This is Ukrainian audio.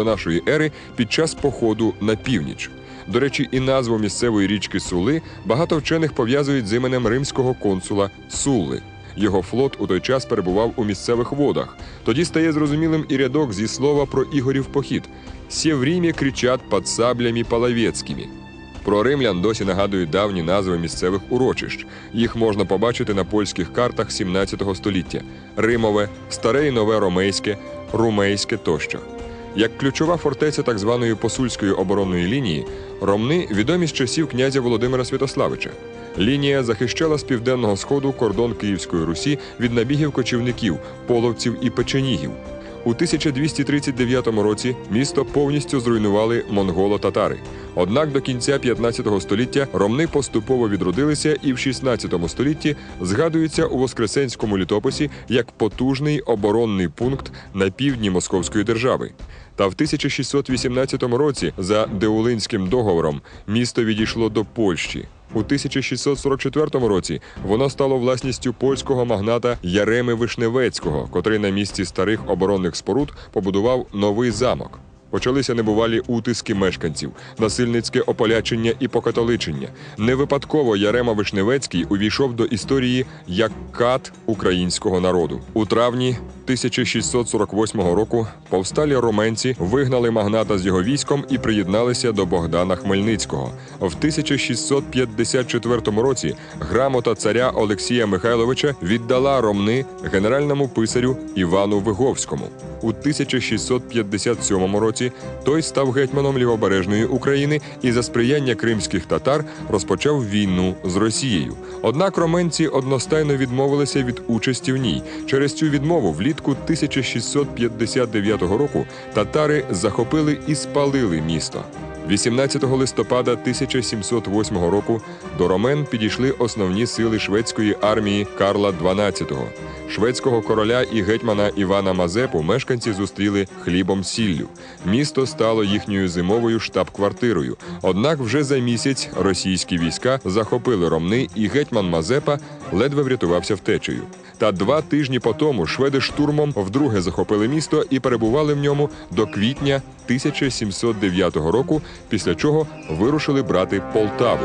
до нашої ери під час походу на північ. До речі, і назву місцевої річки Сули багато вчених пов'язують з іменем римського консула Сулли. Його флот у той час перебував у місцевих водах. Тоді стає зрозумілим і рядок зі слова про Ігорів похід. «Все в Римі кричать під саблями половецькими». Про римлян досі нагадують давні назви місцевих урочищ. Їх можна побачити на польських картах 17 століття: Римове, Старе і Нове Ромейське, Румейське тощо. Як ключова фортеця так званої посульської оборонної лінії, Ромни відомі з часів князя Володимира Святославича. Лінія захищала з південного сходу кордон Київської Русі від набігів кочівників, половців і печенігів. У 1239 році місто повністю зруйнували монголо-татари. Однак до кінця 15 століття ромни поступово відродилися і в 16 столітті згадуються у Воскресенському літописі як потужний оборонний пункт на півдні Московської держави. Та в 1618 році за Деулинським договором місто відійшло до Польщі. У 1644 році воно стало власністю польського магната Яреми Вишневецького, котрий на місці старих оборонних споруд побудував новий замок. Почалися небувалі утиски мешканців, насильницьке ополячення і покатоличення. Не випадково Ярема Вишневецький увійшов до історії як кат українського народу. У травні 1648 року повсталі роменці вигнали магната з його військом і приєдналися до Богдана Хмельницького. В 1654 році грамота царя Олексія Михайловича віддала ромни генеральному писарю Івану Виговському. У 1657 році той став гетьманом лівобережної України і за сприяння кримських татар розпочав війну з Росією. Однак роменці одностайно відмовилися від участі в ній. Через цю відмову влітку 1659 року татари захопили і спалили місто. 18 листопада 1708 року до ромен підійшли основні сили шведської армії Карла XII. Шведського короля і гетьмана Івана Мазепу мешканці зустріли хлібом сіллю. Місто стало їхньою зимовою штаб-квартирою. Однак вже за місяць російські війська захопили ромни, і гетьман Мазепа ледве врятувався втечею. Та два тижні по тому шведи штурмом вдруге захопили місто і перебували в ньому до квітня 1709 року, після чого вирушили брати Полтаву.